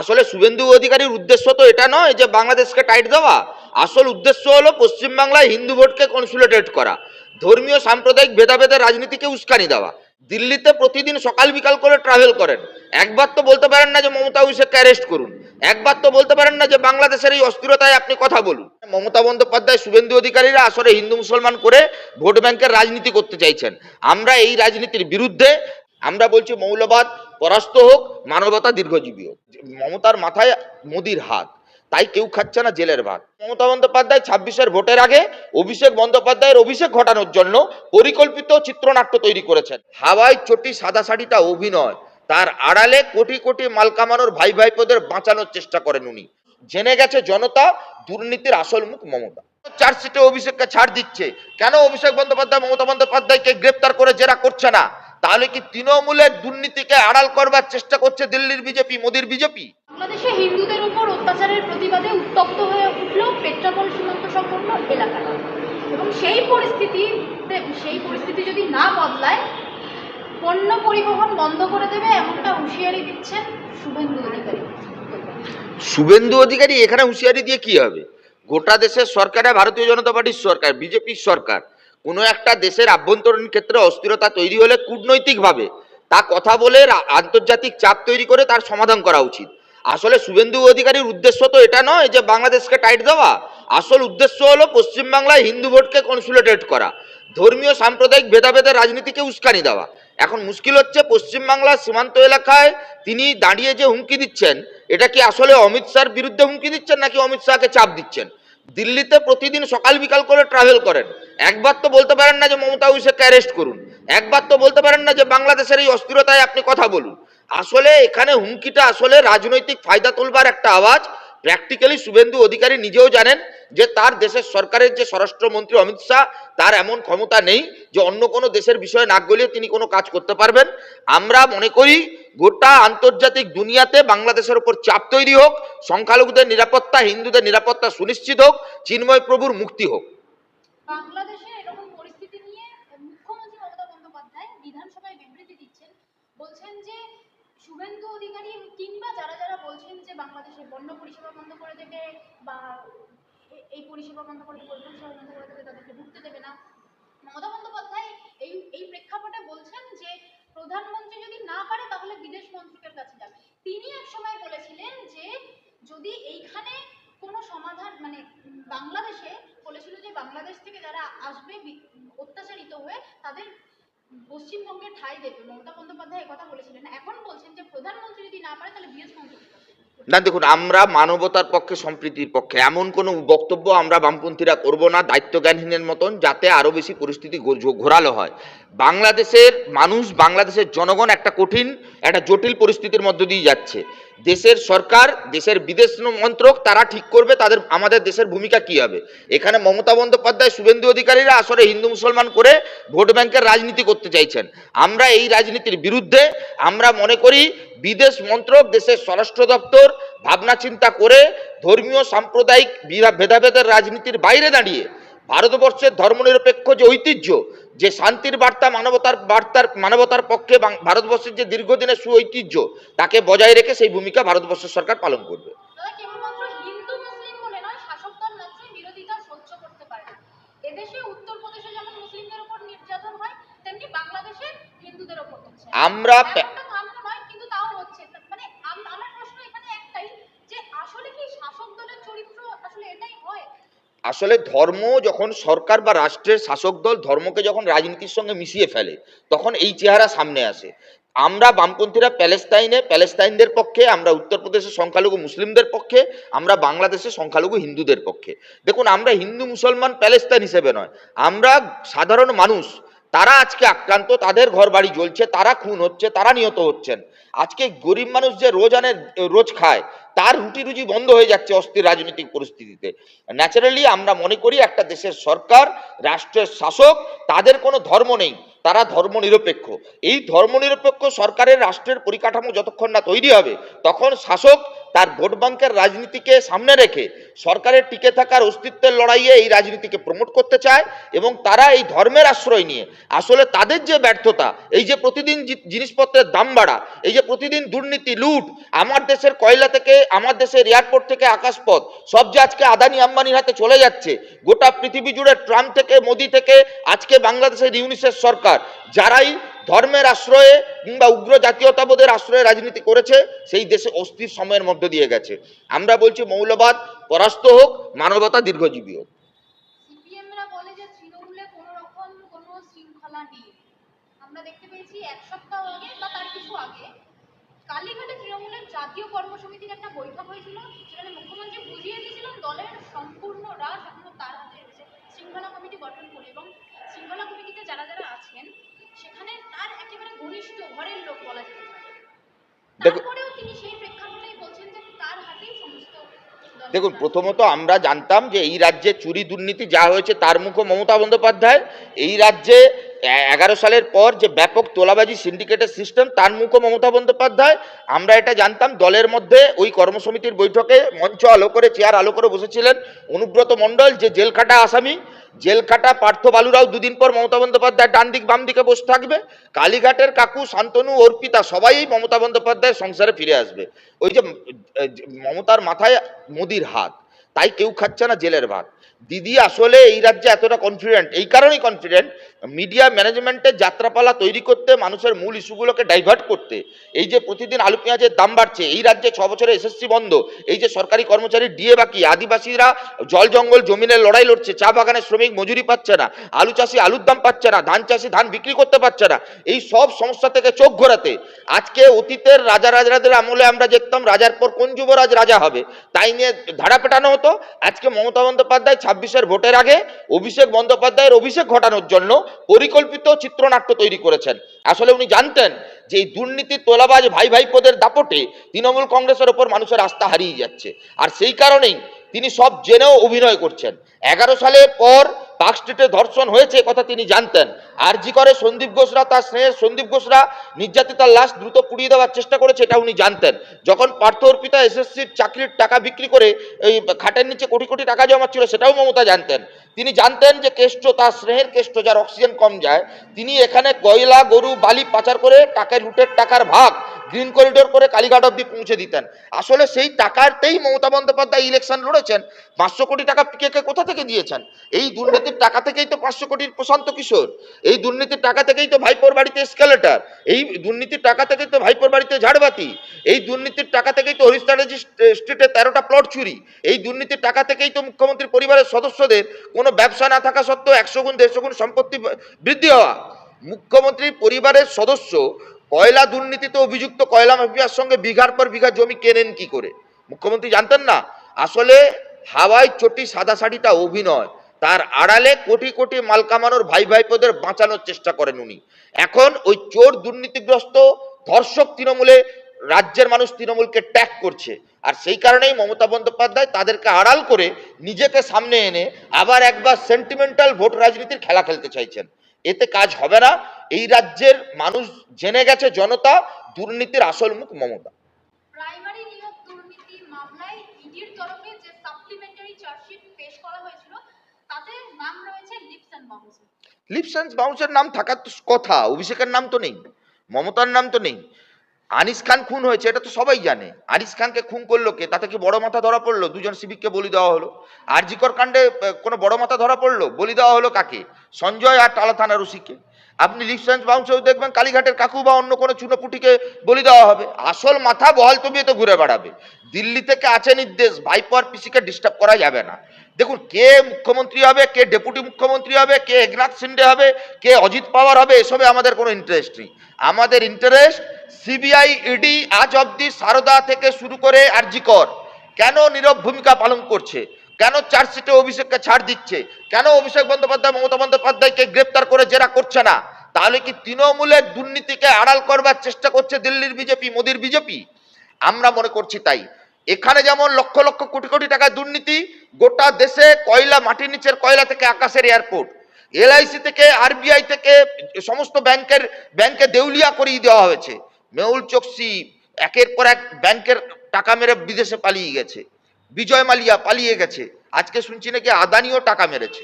আসলে শুভেন্দু অধিকারীর উদ্দেশ্য তো এটা নয় যে বাংলাদেশকে টাইট দেওয়া। আসল উদ্দেশ্য হলো পশ্চিমবাংলায় হিন্দু ভোটকে কনসুলেটেড করা। ধর্মীয়, সাম্প্রদায়িক ভেদাভেদের রাজনীতিকে উস্কানি দেওয়া। দিল্লিতে প্রতিদিন সকাল বিকাল করে ট্রাভেল করেন। একবার তো বলতে পারেন না যে মমতা অভিষেককে অ্যারেস্ট করুন। একবার তো বলতে পারেন না যে বাংলাদেশের এই অস্থিরতায় আপনি কথা বলুন। মমতা বন্দ্যোপাধ্যায়, শুভেন্দু অধিকারীরা আসলে হিন্দু মুসলমান করে ভোট ব্যাংকের রাজনীতি করতে চাইছেন। আমরা এই রাজনীতির বিরুদ্ধে, আমরা বলছি মৌলবাদ পরাস্ত হোক, মানবতা দীর্ঘজীবী হোক। মমতার মাথায় মোদির হাত, তাই কেউ খাচ্ছে না জেলের ভাত। মমতা বন্দ্যোপাধ্যায় ছাব্বিশের ভোটের আগে অভিষেক বন্দ্যোপাধ্যায়ের অভিষেক ঘটানোর জন্য পরিকল্পিত চিত্রনাট্য তৈরি করেছেন। হাওয়াই চটি সাদা শাড়িটা অভিনয়, তার আড়ালে কোটি কোটি মাল কামানোর ভাই ভাইপোদের বাঁচানোর চেষ্টা করেন উনি। জেনে গেছে জনতা দুর্নীতির আসল মুখ মমতা। চার্জশিটে অভিষেককে ছাড় দিচ্ছে, কেন অভিষেক বন্দ্যোপাধ্যায়, মমতা বন্দ্যোপাধ্যায়কে গ্রেপ্তার করে জেরা করছে না? তাহলে কি তৃণমূলের দুর্নীতিকে আড়াল করবার চেষ্টা করছে দিল্লির বিজেপি মোদির বিজেপি? বাংলাদেশে হিন্দুদের উপর অত্যাচারের প্রতিবাদে উত্তপ্ত হয়ে উঠল পেট্রাপোল সীমান্ত সংলগ্ন এলাকায় এবং সেই পরিস্থিতিতে সেই পরিস্থিতি যদি না বদলায় পণ্য পরিবহন বন্ধ করে দেবে এমনটা হুঁশিয়ারি দিচ্ছেন শুভেন্দু অধিকারী। শুভেন্দু অধিকারী এখানে হুঁশিয়ারি দিয়ে কি হবে? গোটা দেশের সরকারে ভারতীয় জনতা পার্টির সরকার বিজেপির সরকার। কোনো একটা দেশের আভ্যন্তরীণ ক্ষেত্রে অস্থিরতা তৈরি হলে কূটনৈতিকভাবে তা কথা বলে আন্তর্জাতিক চাপ তৈরি করে তার সমাধান করা উচিত। আসলে শুভেন্দু অধিকারীর উদ্দেশ্য তো এটা নয় যে বাংলাদেশকে টাইট দেওয়া। আসল উদ্দেশ্য হলো পশ্চিমবাংলায় হিন্দু ভোটকে কনসুলেটেড করা। ধর্মীয়, সাম্প্রদায়িক ভেদাভেদের রাজনীতিকে উস্কানি দেওয়া। এখন মুশকিল হচ্ছে পশ্চিমবাংলার সীমান্ত এলাকায় তিনি দাঁড়িয়ে যে হুমকি দিচ্ছেন, এটা কি আসলে অমিত শাহর বিরুদ্ধে হুমকি দিচ্ছেন নাকি অমিত শাহকে চাপ দিচ্ছেন? দিল্লিতে প্রতিদিন সকাল বিকাল করে ট্রাভেল করেন। একবার তো বলতে পারেন না যে মমতা অভিষেককে অ্যারেস্ট করুন। একবার তো বলতে পারেন না যে বাংলাদেশের এই অস্থিরতায় আপনি কথা বলুন। আসলে এখানে হুমকিটা আসলে রাজনৈতিক ফায়দা তুলবার একটা আওয়াজ। প্র্যাকটিক্যালি শুভেন্দু অধিকারী নিজেও জানেন যে তার দেশের সরকারের যে স্বরাষ্ট্রমন্ত্রী অমিত শাহ, তার এমন ক্ষমতা নেই যে অন্য কোনো দেশের বিষয়ে নাক গলিয়ে তিনি কোনো কাজ করতে পারবেন। আমরা মনে করি গোটা আন্তর্জাতিক দুনিয়াতে বাংলাদেশের উপর চাপ তৈরি হোক, সংখ্যালঘুদের নিরাপত্তা, হিন্দুদের নিরাপত্তা সুনিশ্চিত হোক, চিন্ময় প্রভুর মুক্তি হোক। বলছেন যে শুভেন্দু অধিকারী কিংবা যারা যারা বলছেন যে বাংলাদেশে বন্য পরিষেবা বন্ধ করে দেবে বা এই পরিষেবা বন্ধ করে দেবে ওই বন্ধ করে দেবে, তাদেরকে ঢুকতে দেবে না। মমতা বন্দ্যোপাধ্যায় এই এই প্রেক্ষাপটে বলছেন যে, প্রধানমন্ত্রী যদি না পারে, তাহলে বিদেশ মন্ত্রকের কাছে যাবে। তিনি এক সময় বলেছিলেন যে, যদি এইখানে কোনো সমাধান মানে বাংলাদেশে বলেছিল যে, বাংলাদেশ থেকে যারা আসবে অত্যাচারিত হয়ে, তাদের পশ্চিমবঙ্গে ঠাঁই দেবে। মমতা বন্দ্যোপাধ্যায় কথা বলেছিলেন। এখন বলছেন যে, প্রধানমন্ত্রী যদি না পারে, তাহলে বিদেশ মন্ত্রী না, দেখুন, আমরা মানবতার পক্ষে, সম্প্রীতির পক্ষে, এমন কোনো বক্তব্য আমরা বামপন্থীরা করব না দায়িত্ব জ্ঞানহীনের মতন, যাতে আরও বেশি পরিস্থিতি ঘোরালো হয়। বাংলাদেশের মানুষ, বাংলাদেশের জনগণ একটা কঠিন, একটা জটিল পরিস্থিতির মধ্য দিয়ে যাচ্ছে। দেশের সরকার, দেশের বিদেশ মন্ত্রক, তারা ঠিক করবে, তাদের, আমাদের দেশের ভূমিকা কি হবে? এখানে মমতা বন্দ্যোপাধ্যায় শুভেন্দু অধিকারীরা আসলে হিন্দু মুসলমান করে ভোট ব্যাংকের রাজনীতি করতে চাইছেন। আমরা এই রাজনীতির বিরুদ্ধে, আমরা মনে করি বিদেশ মন্ত্রক দেশের স্বরাষ্ট্র দপ্তর ভাবনা চিন্তা করে ধর্মীয় সাম্প্রদায়িক ভেদাভেদের রাজনীতির বাইরে দাঁড়িয়ে ভারতবর্ষের ধর্মনিরপেক্ষ যে ঐতিহ্য যে শান্তির বার্তা মানবতার বার্তার মানবতার পক্ষে ভারতবর্ষের যে দীর্ঘদিনের সুঐতিহ্য তাকে বজায় রেখে সেই ভূমিকা ভারতবর্ষের সরকার পালন করবে। তারা কেবলমাত্র হিন্দু মুসলিম বলে নয় শাসক দল মাত্রই বিরোধিতা সহ্য করতে পারে না এদেশে উত্তরপ্রদেশে যেমন মুসলিমদের উপর নির্যাতন হয় তেমনি বাংলাদেশে হিন্দুদের উপর হচ্ছে আমরা পে- এমনটা থামলো নয় কিন্তু তাও হচ্ছে তা- মানে আম- আমার প্রশ্ন এখানে একটাই যে আসলে কি শাসক দলের চরিত্র আসলে এটাই হয় আসলে ধর্ম যখন সরকার বা রাষ্ট্রের শাসক দল ধর্মকে যখন রাজনীতির সঙ্গে মিশিয়ে ফেলে, তখন এই চেহারা সামনে আসে। আমরা বামপন্থীরা প্যালেস্তাইনে, প্যালেস্তাইনদের পক্ষে, আমরা উত্তরপ্রদেশের সংখ্যালঘু মুসলিমদের পক্ষে, আমরা বাংলাদেশের সংখ্যালঘু হিন্দুদের পক্ষে। দেখুন, আমরা হিন্দু, মুসলমান, প্যালেস্তাইন হিসেবে নয়। আমরা সাধারণ মানুষ তারা আজকে আক্রান্ত, তাদের ঘর বাড়ি জ্বলছে, তারা খুন হচ্ছে, তারা নিহত হচ্ছেন। আজকে গরিব মানুষ যে রোজ আনে, রোজ খায়, তার রুটি রুজি বন্ধ হয়ে যাচ্ছে অস্থির রাজনৈতিক পরিস্থিতিতে। ন্যাচারালি আমরা মনে করি একটা দেশের সরকার, রাষ্ট্রের শাসক, তাদের কোনো ধর্ম নেই। তারা ধর্মনিরপেক্ষ। এই ধর্মনিরপেক্ষ সরকারের রাষ্ট্রের পরিকাঠামো যতক্ষণ না তৈরি হবে, তখন শাসক তার ভোট ব্যাংকের রাজনীতিকে সামনে রেখে সরকারের টিকে থাকার অস্তিত্বের লড়াইয়ে এই রাজনীতিকে প্রমোট করতে চায় এবং তারা এই ধর্মের আশ্রয় নিয়ে, আসলে তাদের যে ব্যর্থতা, এই যে প্রতিদিন জিনিসপত্রের দাম বাড়া, এই যে প্রতিদিন দুর্নীতি, লুট, আমার দেশের কয়লা থেকে, আমার দেশের এয়ারপোর্ট থেকে আকাশপথ, সব যে আজকে আদানি আম্বানির হাতে চলে যাচ্ছে, গোটা পৃথিবী জুড়ে ট্রাম্প থেকে, মোদি থেকে, আজকে বাংলাদেশের ইউনিসেফ সরকার যারাই ধর্মের আশ্রয়ে কিংবা উগ্র জাতীয়তাবোধের আশ্রয়ে রাজনীতি করেছে, সেই দেশে অস্থির সময়ের মধ্য দিয়ে গেছে। আমরা বলছি মৌলবাদ, পরাস্ত হোক, মানবতা দীর্ঘজীবী হোক। সম্পূর্ণ রাশ এখনও তার হাতে রয়েছে। শৃঙ্খলা কমিটি গঠন করে এবং শৃঙ্খলা কমিটিতে যারা যারা আছেন সেখানে তার একেবারে ঘনিষ্ঠ ঘরের লোক বলা যেতে পারে। তারপরেও তিনি সেই প্রেক্ষাপটেই বলছেন যে তার হাতেই সমস্ত দেখুন প্রথমত আমরা জানতাম যে এই রাজ্যে চুরি দুর্নীতি যা হয়েছে তার মুখো মমতা বন্দ্যোপাধ্যায়। এই রাজ্যে এগারো সালের পর যে ব্যাপক তোলাবাজি সিন্ডিকেটের সিস্টেম তার মুখো মমতা বন্দ্যোপাধ্যায়। আমরা এটা জানতাম দলের মধ্যে ওই কর্মসমিতির বৈঠকে মঞ্চ আলো করে চেয়ার আলো করে বসেছিলেন অনুব্রত মণ্ডল যে জেল খাটা আসামি। জেল খাটা পার্থ বালুরাও দুদিন পর মমতা বন্দ্যোপাধ্যায় ডান দিক, বাম দিকে বসে থাকবে। কালীঘাটের কাকু, শান্তনু, অর্পিতা সবাই মমতা বন্দ্যোপাধ্যায় সংসারে ফিরে আসবে। ওই যে মমতার মাথায় মোদির হাত, তাই কেউ খাচ্ছে না জেলের ভাত। দিদি আসলে এই রাজ্যে এতটা কনফিডেন্ট এই কারণেই কনফিডেন্ট মিডিয়া ম্যানেজমেন্টের যাত্রাপালা তৈরি করতে, মানুষের মূল ইস্যুগুলোকে ডাইভার্ট করতে, এই যে প্রতিদিন আলু পেঁয়াজের দাম বাড়ছে, এই রাজ্যে ছ বছরে এসএসসি বন্ধ, এই যে সরকারি কর্মচারী ডিএ বাকি, আদিবাসীরা জল জঙ্গল জমিনের লড়াই লড়ছে, চা বাগানের শ্রমিক মজুরি পাচ্ছে না, আলু চাষি আলুর দাম পাচ্ছে না, ধান চাষি ধান বিক্রি করতে পারছে না, এই সব সমস্যা থেকে চোখ ঘোরাতে, আজকে অতীতের রাজা রাজাদের আমলে আমরা দেখতাম, রাজার পর কোন যুবরাজ রাজা হবে, তাই নিয়ে ধারা পেটানো হতো, আজকে মমতা বন্দ্যোপাধ্যায় ছাব্বিশের ভোটের আগে, অভিষেক বন্দ্যোপাধ্যায়ের অভিষেক ঘটানোর জন্য পরিকল্পিত চিত্রনাট্য তৈরি করেছেন। আসলে উনি জানতেন যে এই দুর্নীতির তোলাবাজ ভাই ভাইপোদের দাপটে তৃণমূল কংগ্রেসের ওপর মানুষের আস্থা হারিয়ে যাচ্ছে। আর সেই কারণেই তিনি সব জেনেও অভিনয় করছেন। এগারো সালের পর পার্ক স্ট্রিটে ধর্ষণ হয়েছে কথা তিনি জানতেন। আর জি করে সন্দীপ ঘোষরা, তার স্নেহের সন্দীপ ঘোষরা নির্যাতিতার লাশ দ্রুত পুড়িয়ে দেওয়ার চেষ্টা করেছে, এটা উনি জানতেন। যখন পার্থ অর্পিতা এসএসসির চাকরির টাকা বিক্রি করে এই খাটের নিচে কোটি কোটি টাকা জমাচ্ছিল, সেটাও মমতা জানতেন। তিনি জানতেন যে কেষ্ট, তার স্নেহের কেষ্ট যার অক্সিজেন কম যায়, তিনি এখানে কয়লা, গরু, বালি পাচার করে টাকায় লুটের টাকার ভাগ গ্রিন করিডোর করে কালীঘাট অব্দি পৌঁছে দিতেন। আসলে সেই টাকারতেই মমতা বন্দ্যোপাধ্যায় ইলেকশন লড়েছেন। পাঁচশো কোটি টাকা কে কে কোথা থেকে দিয়েছেন? এই দুর্নীতির টাকা থেকেই তো পাঁচশো কোটির প্রশান্ত কিশোর। এই দুর্নীতির টাকা থেকেই তো ভাইপোর বাড়িতে স্কেলেটার এই দুর্নীতির টাকা থেকেই তো ভাইপোর বাড়িতে ঝাড়বাতি। এই দুর্নীতির টাকা থেকেই তো হরিস্টারেজি স্ট্রিটে তেরোটা প্লট চুরি। এই দুর্নীতির টাকা থেকেই তো মুখ্যমন্ত্রীর পরিবারের সদস্যদের কোনো ব্যবসা না থাকা সত্ত্বেও একশো গুণ দেড়শো গুণ সম্পত্তি বৃদ্ধি হওয়া। মুখ্যমন্ত্রীর পরিবারের সদস্য কয়লা দুর্নীতিতে অভিযুক্ত কয়লা মাফিয়ার সঙ্গে বিঘার পর বিঘা জমি কেনেন কি করে? মুখ্যমন্ত্রী জানতেন না? আসলে হাওয়াই চটি সাদা শাড়িটা অভিনয়। তার আড়ালে কোটি কোটি মাল কামানোর ভাই ভাইপোদের বাঁচানোর চেষ্টা করেন উনি। এখন ওই চোর দুর্নীতিগ্রস্ত ধর্ষক তৃণমূলে, রাজ্যের মানুষ তৃণমূলকে ট্যাগ করছে। আর সেই কারণেই মমতা বন্দ্যোপাধ্যায় তাদেরকে আড়াল করে নিজেকে সামনে এনে আবার একবার সেন্টিমেন্টাল ভোট রাজনীতির খেলা খেলতে চাইছেন। এতে কাজ হবে না। এই রাজ্যের মানুষ জেনে গেছে জনতা দুর্নীতির আসল মুখ মমতা। প্রাইমারি নিয়োগ দুর্নীতি মামলায় ইডির তরফে যে সাপ্লিমেন্টারি চার্জশিট পেশ করা হয়েছিল তাতে নাম রয়েছে লিপস অ্যান্ড বাউন্সের লিপসেন্স বাউন্সের নাম থাকার তো কথা অভিষেকের নাম তো নেই মমতার নাম তো নেই। আনিস খান খুন হয়েছে, এটা তো সবাই জানে। আনিস খানকে খুন করল কে? তাতে কি বড় মাথা ধরা পড়ল? দুজন সিভিককে বলি দেওয়া হলো। আরজিকর কাণ্ডে কোনো বড় মাথা ধরা পড়ল? বলি দেওয়া হলো কাকে? সঞ্জয় আর টালা থানার ওসিকে। আপনি লিপসেন্স বাউন্সেও দেখবেন, কালীঘাটের কাকু বা অন্য কোনো চুনোপুটিকে বলি দেওয়া হবে। আসল মাথা বহাল তবিয়ে তো ঘুরে বেড়াবে। দিল্লি থেকে আছে নির্দেশ ভাইপো আর পিসিকে ডিস্টার্ব করা যাবে না। দেখুন, কে মুখ্যমন্ত্রী হবে, কে ডেপুটি মুখ্যমন্ত্রী হবে, কে একনাথ শিন্ডে হবে, কে অজিত পাওয়ার হবে, এসবে আমাদের কোনো ইন্টারেস্ট নেই। আমাদের ইন্টারেস্ট সিবিআই, ইডি আজ অবধি সারদা থেকে শুরু করে আরজিকর। কেন নীরব ভূমিকা পালন করছে? কেন চার্জশিটে অভিষেককে ছাড় দিচ্ছে? কেন অভিষেক বন্দ্যোপাধ্যায়, মমতা বন্দ্যোপাধ্যায়কে গ্রেপ্তার করে জেরা করছে না? তাহলে কি তৃণমূলের দুর্নীতিকে আড়াল করবার চেষ্টা করছে দিল্লির বিজেপি, মোদির বিজেপি? আমরা মনে করছি তাই। এখানে যেমন লক্ষ লক্ষ কোটি কোটি টাকা দুর্নীতি, গোটা দেশে কয়লা, মাটির নিচের কয়লা থেকে আকাশের এয়ারপোর্ট। এলআইসি থেকে, আরবিআই থেকে সমস্ত ব্যাংকের, ব্যাংকে দেউলিয়া করিয়ে দেওয়া হয়েছে। মেহুল চোকসি একের পর এক ব্যাংকের টাকা মেরে বিদেশে পালিয়ে গেছে। বিজয় মালিয়া পালিয়ে গেছে। আজকে শুনছি নাকি আদানিও টাকা মেরেছে।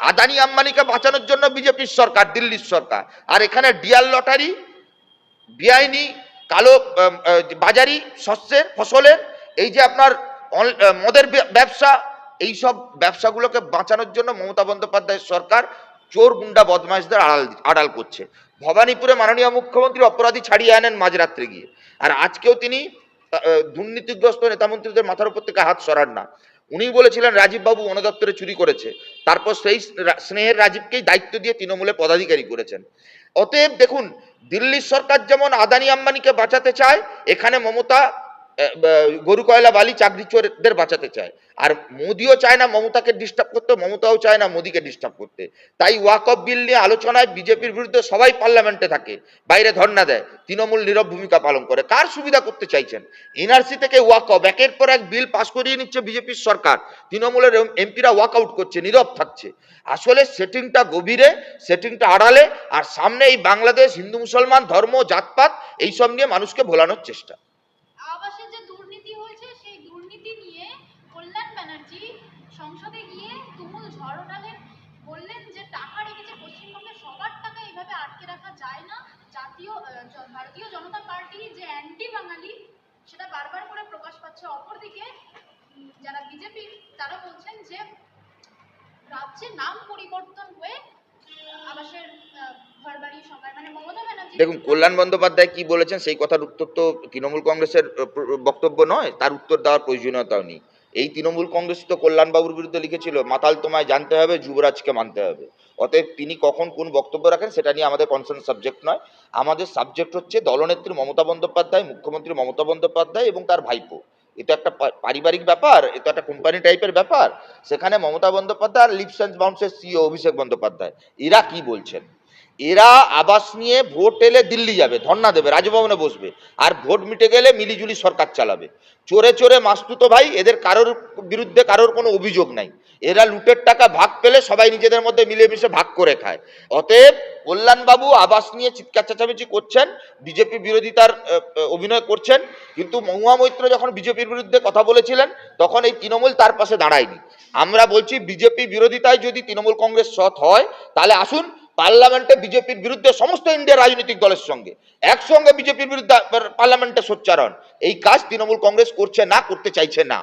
আদানি আম্বানিকে বাঁচানোর জন্য বিজেপির সরকার, দিল্লির সরকার। আর এখানে ডিয়াল লটারি, বেআইনি, কালো বাজারি, শস্যের, ফসলের, এই যে আপনার মদের ব্যবসা, এই সব ব্যবসাগুলোকে বাঁচানোর জন্য মমতা বন্দ্যোপাধ্যায়ের সরকার চোর গুন্ডা বদমাইশদের আড়াল আড়াল করছে। ভবানীপুরে মাননীয় মুখ্যমন্ত্রী অপরাধী ছাড়িয়ে আনেন মাঝরাত্রে গিয়ে। আর আজকেও তিনি দুর্নীতিগ্রস্ত নেতামন্ত্রীদের মাথার উপর থেকে হাত সরান না। উনি বলেছিলেন, রাজীববাবু বন দপ্তরে চুরি করেছে। তারপর সেই স্নেহের রাজীবকেই দায়িত্ব দিয়ে তৃণমূলে পদাধিকারী করেছেন। অতএব দেখুন, দিল্লির সরকার যেমন আদানি আম্বানিকে বাঁচাতে চায়, এখানে মমতা গরু কয়লা বালি চাকরি চোরদের বাঁচাতে চায়। আর মোদিও চায় না মমতাকে ডিস্টার্ব করতে, মমতাও চায় না মোদিকে ডিস্টার্ব করতে। তাই ওয়াকফ বিল নিয়ে আলোচনায় বিজেপির বিরুদ্ধে সবাই পার্লামেন্টে থাকে, বাইরে ধর্ণা দেয়, তৃণমূল নীরব ভূমিকা পালন করে। কার সুবিধা করতে চাইছেন? এনআরসি থেকে ওয়াকফ একের পর এক বিল পাস করিয়ে নিচ্ছে বিজেপির সরকার। তৃণমূলের এমপিরা ওয়াকআউট করছে, নীরব থাকছে। আসলে সেটিংটা গভীরে সেটিংটা আড়ালে, আর সামনে এই বাংলাদেশ, হিন্দু মুসলমান, ধর্ম, জাতপাত, এইসব নিয়ে মানুষকে ভোলানোর চেষ্টা আবাসের যে দুর্নীতি হয়েছে সেই দুর্নীতি নিয়ে কল্যাণ ব্যানার্জি সংসদে গিয়ে তুমুল ঝড় ওঠালেন বললেন যে, টাকা রেখেছে পশ্চিমবঙ্গে, সবার টাকা এইভাবে আটকে রাখা যায় না। জাতীয় ভারতীয় জনতা পার্টি যে অ্যান্টি বাঙালি, সেটা বারবার করে প্রকাশ পাচ্ছে। অপরদিকে যারা বিজেপি, তারা বলছেন যে, রাজ্যে নাম পরিবর্তন হয়ে আবাসের ঘরবাড়ি, সবাই মানে মমতা ব্যানার্জি দেখুন, কল্যাণ বন্দ্যোপাধ্যায় কি বলেছেন, সেই কথার উত্তর তো তৃণমূল কংগ্রেসের বক্তব্য নয়, তার উত্তর দেওয়ার প্রয়োজনীয়তাও নেই। এই তৃণমূল কংগ্রেস তো কল্যাণবাবুর বিরুদ্ধে লিখেছিল, মাতাল তোমায় জানতে হবে, যুবরাজকে মানতে হবে। অতএব তিনি কখন কোন বক্তব্য রাখেন সেটা নিয়ে আমাদের কনসার্ন সাবজেক্ট নয়। আমাদের সাবজেক্ট হচ্ছে দলনেত্রী মমতা বন্দ্যোপাধ্যায়, মুখ্যমন্ত্রী মমতা বন্দ্যোপাধ্যায় এবং তার ভাইপো। এটা একটা পারিবারিক ব্যাপার, এটা একটা কোম্পানি টাইপের ব্যাপার। সেখানে মমতা বন্দ্যোপাধ্যায় আর লিপস অ্যান্ড বাউন্সের সিও অভিষেক বন্দ্যোপাধ্যায়। এরা কি বলছেন? এরা আবাস নিয়ে ভোট এলে দিল্লি যাবে ধর্না দেবে, রাজভবনে বসবে। আর ভোট মিটে গেলে মিলিজুলি সরকার চালাবে। চোরে চোরে মাস্তুতো ভাই, এদের কারোর বিরুদ্ধে কারোর কোনো অভিযোগ নাই। এরা লুটের টাকা ভাগ পেলে সবাই নিজেদের মধ্যে মিলেমিশে ভাগ করে খায়। অতএব কল্যাণবাবু আবাস নিয়ে চিৎকার চেঁচামেচি করছেন, বিজেপি বিরোধিতার অভিনয় করছেন, কিন্তু মহুয়া মৈত্র যখন বিজেপির বিরুদ্ধে কথা বলেছিলেন, তখন এই তৃণমূল তার পাশে দাঁড়ায়নি। আমরা বলছি, বিজেপি বিরোধিতায় যদি তৃণমূল কংগ্রেস সৎ হয়, তাহলে আসুন পার্লামেন্টে বিজেপির বিরুদ্ধে সমস্ত ইন্ডিয়া রাজনৈতিক দলের সঙ্গে, একসঙ্গে বিজেপির বিরুদ্ধে পার্লামেন্টে সোচ্চারণ এই কাজ তৃণমূল কংগ্রেস করছে না, করতে চাইছে না।